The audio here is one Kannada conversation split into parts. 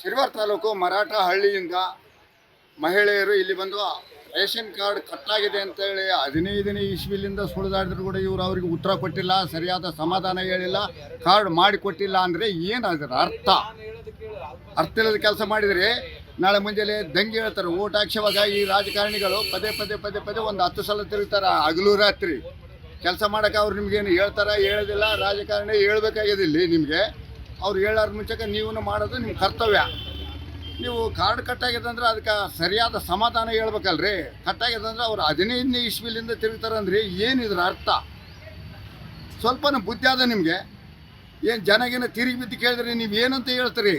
ಸಿರಿವಾರ್ ತಾಲೂಕು ಮರಾಠ ಹಳ್ಳಿಯಿಂದ ಮಹಿಳೆಯರು ಇಲ್ಲಿ ಬಂದು ರೇಷನ್ ಕಾರ್ಡ್ ಕಟ್ಟಾಗಿದೆ ಅಂತೇಳಿ ಹದಿನೈದನೇ ಇಸ್ವಿಲಿಂದ ಸುಳಿದಾಡಿದ್ರು ಕೂಡ ಇವರು ಅವರಿಗೆ ಉತ್ತರ ಕೊಟ್ಟಿಲ್ಲ, ಸರಿಯಾದ ಸಮಾಧಾನ ಹೇಳಿಲ್ಲ, ಕಾರ್ಡ್ ಮಾಡಿ ಕೊಟ್ಟಿಲ್ಲ ಅಂದರೆ ಏನು ಅರ್ಥ? ಅರ್ಥ ಇಲ್ಲದ ಕೆಲಸ ಮಾಡಿದರೆ ನಾಳೆ ಮುಂಜಾನೆ ದಂಗೆ ಹೇಳ್ತಾರೆ, ಓಟ್ ಹಾಕ್ಸುವಾಗ ಈ ರಾಜಕಾರಣಿಗಳು ಪದೇ ಪದೇ ಪದೇ ಪದೇ ಒಂದು ಹತ್ತು ಸಲ ತಿರುಗ್ತಾರೆ, ಹಗಲು ರಾತ್ರಿ. ಕೆಲಸ ಮಾಡೋಕೆ ಅವ್ರು ನಿಮ್ಗೇನು ಹೇಳ್ತಾರ? ಹೇಳೋದಿಲ್ಲ, ರಾಜಕಾರಣಿ ಹೇಳ್ಬೇಕಾಗಿದೆ ಇಲ್ಲಿ ನಿಮಗೆ. ಅವ್ರು ಹೇಳೋರ ಮುಂಚೆಗೆ ನೀವು ಮಾಡೋದು ನಿಮ್ಮ ಕರ್ತವ್ಯ. ನೀವು ಕಾರ್ಡ್ ಕಟ್ಟಾಗಿದೆ ಅಂದ್ರೆ ಅದಕ್ಕೆ ಸರಿಯಾದ ಸಮಾಧಾನ ಹೇಳ್ಬೇಕಲ್ರಿ. ಕಟ್ಟಾಗಿದೆ ಅಂದ್ರೆ ಅವ್ರು ಹದಿನೈದನೇ ಇಸ್ವಿಲಿಂದ ತಿರುಗ್ತಾರಂದ್ರಿ ಏನಿದ್ರ ಅರ್ಥ? ಸ್ವಲ್ಪನೂ ಬುದ್ಧಿ ಅದ ನಿಮಗೆ? ಏನು ಜನಗಿನ ತಿರುಗಿ ಬಿದ್ದು ಕೇಳಿದ್ರೆ ನೀವು ಏನಂತ ಹೇಳ್ತೀರಿ?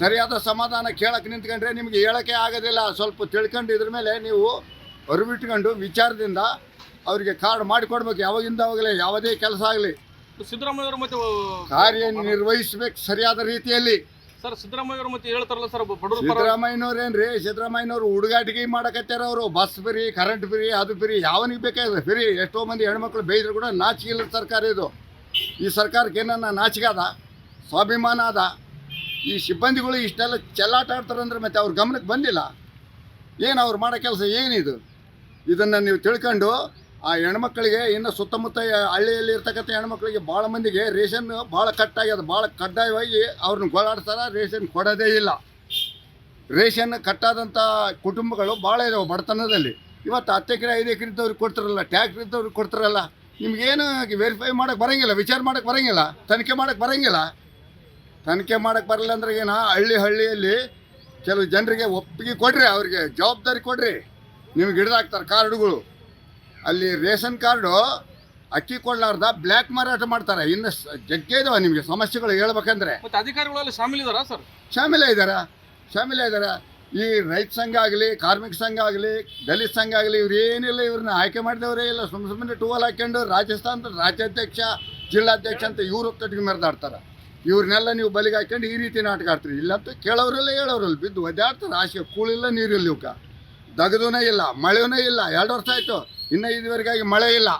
ಸರಿಯಾದ ಸಮಾಧಾನ ಕೇಳಕ್ಕೆ ನಿಂತ್ಕೊಂಡ್ರೆ ನಿಮಗೆ ಹೇಳೋಕ್ಕೆ ಆಗೋದಿಲ್ಲ. ಸ್ವಲ್ಪ ತಿಳ್ಕೊಂಡು ಇದ್ರ ಮೇಲೆ ನೀವು ಅರಿವಿಟ್ಕೊಂಡು ವಿಚಾರದಿಂದ ಅವರಿಗೆ ಕಾರ್ಡ್ ಮಾಡಿಕೊಡ್ಬೇಕು. ಯಾವಾಗಿಂದ ಅವಾಗಲೇ ಯಾವುದೇ ಕೆಲಸ ಆಗಲಿ. ಸಿದ್ದರಾಮಯ್ಯ ಅವರು ಮತ್ತೆ ಕಾರ್ಯನಿರ್ವಹಿಸ್ಬೇಕು ಸರಿಯಾದ ರೀತಿಯಲ್ಲಿ. ಸರ್ ಸಿದ್ದರಾಮಯ್ಯವರು ಮತ್ತೆ ಹೇಳ್ತಾರಲ್ಲ ಸರ್ ಬಡವರು ಸಿದ್ದರಾಮಯ್ಯನವ್ರು ಹುಡುಗಾಟಿಗೆ ಮಾಡಕತ್ತಾರ ಅವರು ಬಸ್ ಫ್ರೀ ಕರೆಂಟ್ ಫ್ರೀ ಅದು ಫ್ರೀ ಯಾವನಿಗೆ ಬೇಕಾಗಿದೆ ಫ್ರೀ. ಎಷ್ಟೋ ಮಂದಿ ಹೆಣ್ಮಕ್ಳು ಬೇಯ್ದ್ರು ಕೂಡ ನಾಚಿಕೆ ಇಲ್ಲ ಸರ್ಕಾರ ಇದು. ಈ ಸರ್ಕಾರಕ್ಕೆ ಏನನ್ನ ನಾಚಿಕೆ ಅದ ಸ್ವಾಭಿಮಾನ ಅದ ಈ ಸಿಬ್ಬಂದಿಗಳು ಇಷ್ಟೆಲ್ಲ ಚೆಲ್ಲಾಟ ಆಡ್ತಾರಂದ್ರೆ ಮತ್ತೆ ಅವ್ರ ಗಮನಕ್ಕೆ ಬಂದಿಲ್ಲ. ಏನು ಅವ್ರು ಮಾಡೋ ಕೆಲಸ ಏನಿದು? ಇದನ್ನು ನೀವು ತಿಳ್ಕೊಂಡು ಆ ಹೆಣ್ಮಕ್ಳಿಗೆ ಇನ್ನು ಸುತ್ತಮುತ್ತ ಹಳ್ಳಿಯಲ್ಲಿ ಇರ್ತಕ್ಕಂಥ ಹೆಣ್ಮಕ್ಳಿಗೆ ಭಾಳ ಮಂದಿಗೆ ರೇಷನ್ ಭಾಳ ಕಟ್ಟಾಗ್ಯದ ಭಾಳ ಕಡ್ಡಾಯವಾಗಿ ಅವ್ರನ್ನ ಗೋಳಾಡ್ತಾರೆ ರೇಷನ್ ಕೊಡೋದೇ ಇಲ್ಲ. ರೇಷನ್ ಕಟ್ಟಾದಂಥ ಕುಟುಂಬಗಳು ಭಾಳ ಇದಾವೆ ಬಡತನದಲ್ಲಿ. ಇವತ್ತು ಹತ್ತು ಎಕರೆ, ಐದು ಎಕರೆ ಇದ್ದವ್ರಿಗೆ ಕೊಡ್ತಾರಲ್ಲ, ಟ್ಯಾಕ್ಟ್ರಿ ಇದ್ದವ್ರಿಗೆ ಕೊಡ್ತಾರಲ್ಲ. ನಿಮ್ಗೇನು ವೆರಿಫೈ ಮಾಡೋಕ್ಕೆ ಬರೋಂಗಿಲ್ಲ, ವಿಚಾರ ಮಾಡೋಕ್ಕೆ ಬರೋಂಗಿಲ್ಲ, ತನಿಖೆ ಮಾಡೋಕ್ಕೆ ಬರೋಂಗಿಲ್ಲ. ತನಿಖೆ ಮಾಡೋಕ್ಕೆ ಬರಲ್ಲ ಅಂದ್ರೆ ಏನು, ಹಳ್ಳಿ ಹಳ್ಳಿಯಲ್ಲಿ ಕೆಲವು ಜನರಿಗೆ ಒಪ್ಪಿಗೆ ಕೊಡ್ರಿ, ಅವ್ರಿಗೆ ಜವಾಬ್ದಾರಿ ಕೊಡ್ರಿ. ನಿಮ್ಗೆ ಹಿಡ್ದಾಕ್ತಾರೆ ಕಾರ್ಡುಗಳು ಅಲ್ಲಿ ರೇಷನ್ ಕಾರ್ಡು ಅಕ್ಕಿ ಕೊಡ್ಲಾರ್ದ ಬ್ಲ್ಯಾಕ್ ಮಾರಾಟ ಮಾಡ್ತಾರೆ. ಇನ್ನು ಜಗ್ಗೆ ಇದಾವ ನಿಮಗೆ ಸಮಸ್ಯೆಗಳು ಹೇಳ್ಬೇಕಂದ್ರೆ. ಮತ್ತೆ ಅಧಿಕಾರಿಗಳಲ್ಲಿ ಶಾಮಿಲ್ ಇದಾರ ಸರ್? ಶಾಮಿಲ ಇದ್ದಾರ ಶಾಮಿಲ ಇದಾರ? ಈ ರೈತ ಸಂಘ ಆಗಲಿ ಕಾರ್ಮಿಕ ಸಂಘ ಆಗಲಿ ದಲಿತ ಸಂಘ ಆಗಲಿ ಇವ್ರು ಏನಿಲ್ಲ ಇವ್ರನ್ನ ಆಯ್ಕೆ ಮಾಡಿದವರೇ ಇಲ್ಲ. ಸುಮ್ಮನೆ ಸುಮ್ಮನೆ ಟೂವಲ್ ಹಾಕ್ಕೊಂಡು ರಾಜಸ್ಥಾನದ ರಾಜ್ಯಾಧ್ಯಕ್ಷ ಜಿಲ್ಲಾಧ್ಯಕ್ಷ ಅಂತ ಇವರು ತಟ್ಟಿಗೆ ಮೆರೆದಾಡ್ತಾರೆ. ಇವ್ರನ್ನೆಲ್ಲ ನೀವು ಬಲಿಗೆ ಹಾಕ್ಕೊಂಡು ಈ ರೀತಿ ನಾಟಕ ಆಡ್ತೀರಿ. ಇಲ್ಲಂತೂ ಕೇಳೋರಲ್ಲ ಹೇಳೋರಲ್ಲ ಬಿದ್ದು ಒದ್ದಾಡ್ತಾರೆ. ಆಶೆ ಕೂಳಿಲ್ಲ ನೀರಿಲ್ಲ ಇವಕ್ಕೆ ದಗದೂನೇ ಇಲ್ಲ ಮಳೆಯೂ ಇಲ್ಲ, ಎರಡು ವರ್ಷ ಆಯಿತು, ಇನ್ನೂ ಇದುವರೆಗಾಗಿ ಮಳೆ ಇಲ್ಲ.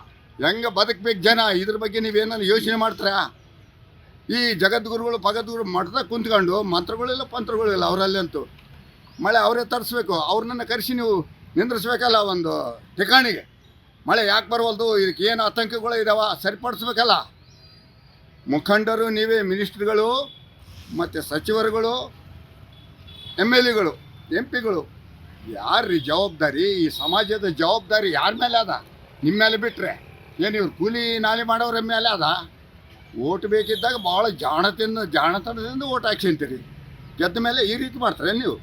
ಹೆಂಗೆ ಬದುಕಬೇಕು ಜನ? ಇದ್ರ ಬಗ್ಗೆ ನೀವೇನಾದ್ರು ಯೋಚನೆ ಮಾಡ್ತೀರಾ? ಈ ಜಗದ್ಗುರುಗಳು ಪಗದ್ಗುರು ಮಠದಾಗ ಕುಂತ್ಕೊಂಡು ಮಂತ್ರಗಳಿಲ್ಲ ಪಂತ್ರಗಳಿಲ್ಲ ಅವರಲ್ಲಂತೂ ಮಳೆ ಅವರೇ ತರಿಸ್ಬೇಕು, ಅವ್ರನ್ನ ಕರೆಸಿ ನೀವು ನಿಂದ್ರಿಸ್ಬೇಕಲ್ಲ ಒಂದು ಠಿಕಾಣಿಗೆ. ಮಳೆ ಯಾಕೆ ಬರವಲ್ದು? ಇದಕ್ಕೆ ಏನು ಆತಂಕಗಳು ಇದಾವ? ಸರಿಪಡಿಸ್ಬೇಕಲ್ಲ. ಮುಖಂಡರು ನೀವೇ, ಮಿನಿಸ್ಟ್ರುಗಳು, ಮತ್ತು ಸಚಿವರುಗಳು, ಎಂ ಎಲ್ ಎಗಳು, ಎಂ ಪಿಗಳು ಯಾರ್ರೀ ಜವಾಬ್ದಾರಿ? ಈ ಸಮಾಜದ ಜವಾಬ್ದಾರಿ ಯಾರ ಮೇಲೆ ಅದ? ನಿಮ್ಮ ಮೇಲೆ ಬಿಟ್ಟರೆ ಏನು ಇವ್ರು ಕೂಲಿ ನಾಲಿ ಮಾಡೋರ ಮೇಲೆ ಅದ? ಓಟ್ ಬೇಕಿದ್ದಾಗ ಭಾಳ ಜಾಣತಿಂದ ಜಾಣತನದಿಂದ ಓಟ್ ಹಾಕ್ಸಿಂತೀರಿ ಗೆದ್ದ ಮೇಲೆ ಈ ರೀತಿ ಮಾಡ್ತಾರೆ ನೀವು?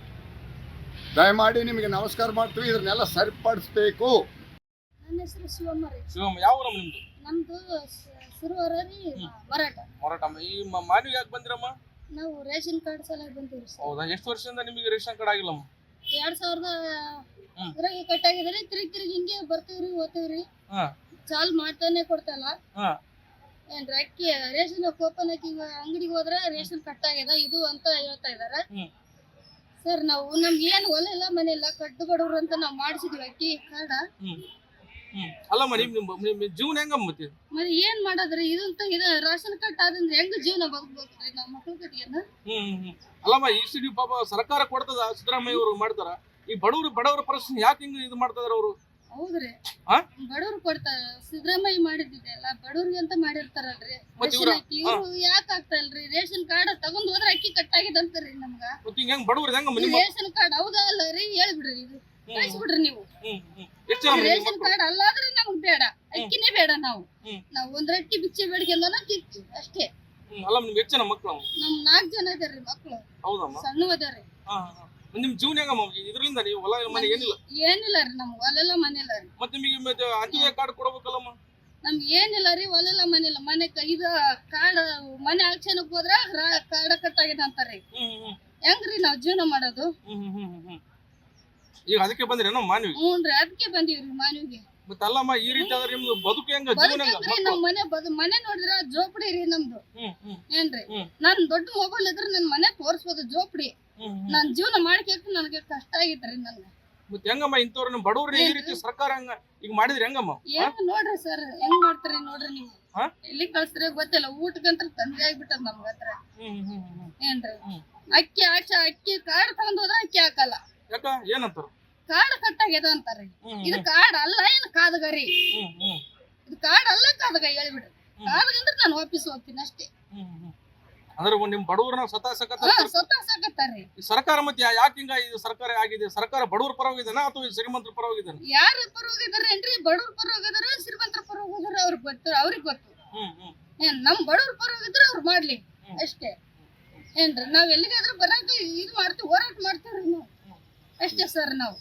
ದಯಮಾಡಿ ನಿಮಗೆ ನಮಸ್ಕಾರ ಮಾಡ್ತೀವಿ ಇದನ್ನೆಲ್ಲ ಸರಿಪಡಿಸ್ಬೇಕು. ನನ್ನ ಹೆಸರು ಶಿವಮ್ಮ ರೀ. ಶಿವಮ್ಮ ಯಾವ ಊರಮ್ಮ ನಿಮ್ದು? ನಮ್ದು ಸುರುವರ ರೀ ಮರಾಠ. ಮಾರಾಟಮ್ಮ ಈ ಯಾಕೆ ಬಂದಿರಮ್ಮ? ನಾವು ರೇಷನ್ ಕಾರ್ಡ್ ಸಲ ಬಂದಿವ್ರಿ ಸರ್. ಹೌದಾ ಎಷ್ಟು ವರ್ಷದಿಂದ ನಿಮಗೆ ರೇಷನ್ ಕಾರ್ಡ್ ಆಗಿಲ್ಲಮ್ಮ? ಎರಡ್ ಸಾವಿರದ ಹ್ಮ್. ಕಟ್ ಕಟ್ಟಾಗಿದ್ರಿ ತಿರುಗಿ ತಿರುಗಿ ಹಿಂಗೆ ಬರ್ತೀವ್ರಿ ಓದ್ತೀವ್ರಿ ಚಾಲ್ ಮಾಡ್ತಾನೆ ಕೊಡ್ತಲ್ಲ. ಹಾ. ಏನ್ರಿ ಅಕ್ಕಿ ರೇಷನ್ ಕೂಪನ್ ಅಕ್ಕಿ ಅಂಗಡಿಗೆ ಹೋದ್ರೆ ರೇಷನ್ ಕಟ್ಟಾಗ್ಯದ ಇದು ಅಂತ ಹೇಳ್ತಾ ಇದಾರೆ. ಸರ್ ನಾವು ನಮ್ಗೆ ಏನು ಹೊಲ ಇಲ್ಲ ಮನೆ ಇಲ್ಲ ಕಡ್ಡು ಬಡವ್ರು ಅಂತ ನಾವು ಮಾಡಿಸಿದ್ವಿ ಅಕ್ಕಿ ಕಾರ್ಡ. ಅಲ್ಲಮ್ಮ ನಿಮ್ ಜೀವನ ಹೆಂಗಮ್ಮ ಮರಿ ಮತ್ತೆ ಏನ್ ಮಾಡೋದ್ರಿ? ಇದಂತ ಇದು ರೇಷನ್ ಕಟ್ ಆದಂದ್ರೆ ಹೆಂಗ್ ಜೀವನ ಬದುಕ್ಬೇಕ್ರಿ ನಮ್ಮ ಮಕ್ಳ ಕಟ್ಟಿಗೆನ ಹ್ಮ್ ಹ್ಮ್. ಅಲ್ಲಮ್ಮ ಈ ಸಿಡಿ ಪಾಪ ಸರ್ಕಾರ ಕೊಡ್ತದ ಸಿದ್ದರಾಮಯ್ಯ ಅವರು ಮಾಡ್ತಾರ. ಈ ಬಡವರು ಬಡವರ ಪರಿಸ್ಥಿತಿ ಯಾಕೆ ಹಿಂಗ್ ಇದು ಮಾಡ್ತಾರ ಅವರು? ಹೌದ್ರಿ. ಆ? ಬಡವ್ರು ಕೊಡ್ತಾರ ಸಿದ್ದರಾಮಯ್ಯ ಮಾಡಿದ್ದಿದೆಲ್ಲ ಬಡವ್ರಿಗೆ ಅಂತ ಮಾಡಿರ್ತಾರಲ್ರಿ. ಮತ್ತೆ ರೇಷನ್ ಅಕ್ಕಿ ಇವ್ರು ಯಾಕೆ ಆಗ್ತಾ ಇಲ್ರಿ ರೇಷನ್ ಕಾರ್ಡ್ ತಗೊಂಡ್ ಹೋದ್ರೆ ಅಕ್ಕಿ ಕಟ್ಟಾಗಿದೆ ಅಂತಾರ್ರಿ ನಮ್ಗ. ಮತ್ತೆ ಹಿಂಗ್ ಹೆಂಗ್ ಬಡವ್ರ ಹೆಂಗಮ್ಮ ಈ ನಿಮ್ಮ ರೇಷನ್ ಕಾರ್ಡ್ ಹೌದಾ ಅಲ್ಲ ರೀ? ಹೇಳ್ಬಿಡ್ರಿ ಇದು. ಕಳಿಸ್ಬಿಡ್ರಿ ನೀವು. ಹ್ಮ್ ಹ್ಮ್. ರೇಷನ್? ಕಾರ್ಡ್ ಅಲ್ಲಾದ್ರೆ ನಮ್ಗ್ ಬೇಡ. ಅಕ್ಕಿನೇ ಬೇಡ ನಾವು. ನಾವು ಒಂದ್ ರೊಟ್ಟಿ ಬಿಚ್ಚಿ ಬೇಡಿಗೆಲ್ಲನ ತಿಂತೀವಿ ಅಷ್ಟೇ. ಅಲ್ಲ ನಿಮ್ಗೆ ಎಷ್ಟು ಜನ ಮಕ್ಕಳು ನಮ್ ನಾಲ್ಕು ಜನ ಇದಾರೆ ಮಕ್ಕಳು ಹೌದಮ್ಮ? ಸಣ್ಣ ಹಾ ನಿಮ್ ಜೀವನ ಹೆಂಗಮ್ಮ? ಇದರಿಂದ ನೀವು ಹೊಲ ಮನೆ ಏನಿಲ್ಲ? ಏನಿಲ್ಲ ರೀ ನಮ್ಗ್ ಹೊಲೆಲ್ಲ ಮನೆ ಇಲ್ಲ ರೀ. ಮತ್ತೆ ನಿಮಗೆ ಅಂತ್ಯೋದಯ ಕಾರ್ಡ್ ಕೊಡ್ಬೇಕಲ್ಲಮ್ಮ? ನಮ್ಗೆ ಏನಿಲ್ಲ ರೀ ಹೊಲೆಲ್ಲ ಮನೆ ಇಲ್ಲ. ಮನೆ ಇದ ಕಾರ್ಡ್ ಮನೆ ಆಕ್ಷನ್ಕ್ ಹೋದ್ರ ಕಾರ್ಡ ಕಟ್ಟಾಗಿದೆ ಹ್ಮ್ ಹೆಂಗ್ರಿ ನಾವ್ ಜೀವನ ಮಾಡೋದು? ಈಗ ಅದಕ್ಕೆ ಬಂದ್ರೇನೋ ಮಾನವಿಗೆ? ಹ್ಞೂನ್ರಿ ಅದಕ್ಕೆ ಬಂದೀವ್ರಿ ಮಾನವಿಗೆ. ಮತ್ತೆ ಅಲ್ಲಮ್ಮ ಈ ರೀತಿ ಆದ್ರೆ ನಿಮ್ದು ಬದುಕು ಹೆಂಗ ಜೀವನ ಹೆಂಗ? ಬದುಕಂದ್ರಿ ನಾವ್ ಮನೆ ಬದು ಮನೆ ನೋಡಿದ್ರ ಜೋಪಡಿ ರೀ ನಮ್ದು. ಹ್ಮ್ ಹ್ಮ್. ಏನ್ರಿ ಹ್ಮ್. ನಾನ್ ದೊಡ್ಡ ಮೊಬೈಲ್ ಇದ್ರೆ ನನ್ ಮನೆ ತೋರ್ಸ್ಬೋದು ಜೋಪಡಿ. ಹ್ಮ್ ಹ್ಮ್. ನಾನ್ ಜೀವನ ಮಾಡಕ್ಕೆ ನನಗೆ ಕಷ್ಟ ಆಗಿತ್ರಿ ನನ್ಗೆ. ಮತ್ತೆ ಹೆಂಗಮ್ಮ ಇಂಥವ್ರು ನಮ್ಮ ಬಡವ್ರನ್ನ ಈ ರೀತಿ ಸರ್ಕಾರ ಹಂಗ ಈಗ ಮಾಡಿದ್ರೆ ಹೆಂಗಮ್ಮ? ಏನು ನೋಡ್ರಿ ಸರ್ ಹೆಂಗ್ ಮಾಡ್ತೀರಿ ನೋಡ್ರಿ ನೀವು? ಹಾ? ಎಲ್ಲಿ ಕಳ್ಸ್ರಿ ಗೊತ್ತಿಲ್ಲ ಊಟಕ್ಕಂತ ತಂದೆ ಆಗ್ಬಿಟ್ಟದ ನಮ್ಗ ಹತ್ರ. ಹ್ಮ್ ಹ್ಮ್ ಹ್ಮ್ ಹ್ಮ್. ಏನ್ರಿ? ಹ್ಮ್. ಅಕ್ಕಿ ಆಚ ಅಕ್ಕಿ ಕಾರ್ಡ್ ತಗೊಂಡ್ ಹೋದ್ರ ಅಕ್ಕಿ ಹಾಕಲ್ಲ. ಯಾಕ? ಏನಂತಾರ? ಕಾರ್ಡ್ ಕಟ್ಟಾಗ್ಯದ ಅಂತಾರ್ರಿ. ಹ್ಮ್ ಇದು ಕಾರ್ಡ್ ಅಲ್ಲ ಏನು ಕಾದಗರಿ? ಇದು ಕಾರ್ಡ್ ಅಲ್ಲ ಕಾದಗ ಹೇಳ್ಬಿಡ್ರಿ. ಕಾದಗ ಅಂದ್ರೆ ನಾನು ವಾಪಸ್ ಹೋಗ್ತೀನಿ ಅಷ್ಟೇ. ಅಂದ್ರೆ ನಿಮ್ ಬಡವರನ್ನ ಸತಾಸಕತ್ತ ಈ ಸರ್ಕಾರ ಮತ್ತೆ ಯಾಕೆ ಹಿಂಗ ಇದು ಸರ್ಕಾರ ಆಗಿದೆ? ಸರ್ಕಾರ ಬಡವರ ಪರವಾಗಿದೆನಾ ಅಥವಾ ಶ್ರೀಮಂತರ ಪರವಾಗಿದೆನಾ? ಯಾರ ಪರವಾಗಿದ್ದಾರೆ ಏನ್ರಿ? ಬಡವ್ರ ಪರ ಹೋಗಿದಾರ ಶ್ರೀಮಂತರ ಪರವಾಗಿದ್ರೆ ಅವ್ರಿಗೆ ಗೊತ್ತು ಅವ್ರಿಗೆ ಗೊತ್ತು. ಏನ್ ನಮ್ ಬಡವ್ರ ಪರವಾಗಿದ್ರೆ ಅವ್ರು ಮಾಡ್ಲಿ ಅಷ್ಟೇ. ಏನ್ರಿ ನಾವ್ ಎಲ್ಲಿಗಾದ್ರೂ ಬರಾಕ ಇದು ಮಾಡ್ತೀವಿ ಹೋರಾಟ ಮಾಡ್ತೀವ್ರಿ ನಾವು. ಅಷ್ಟೇ ಸರ್ ನಾವು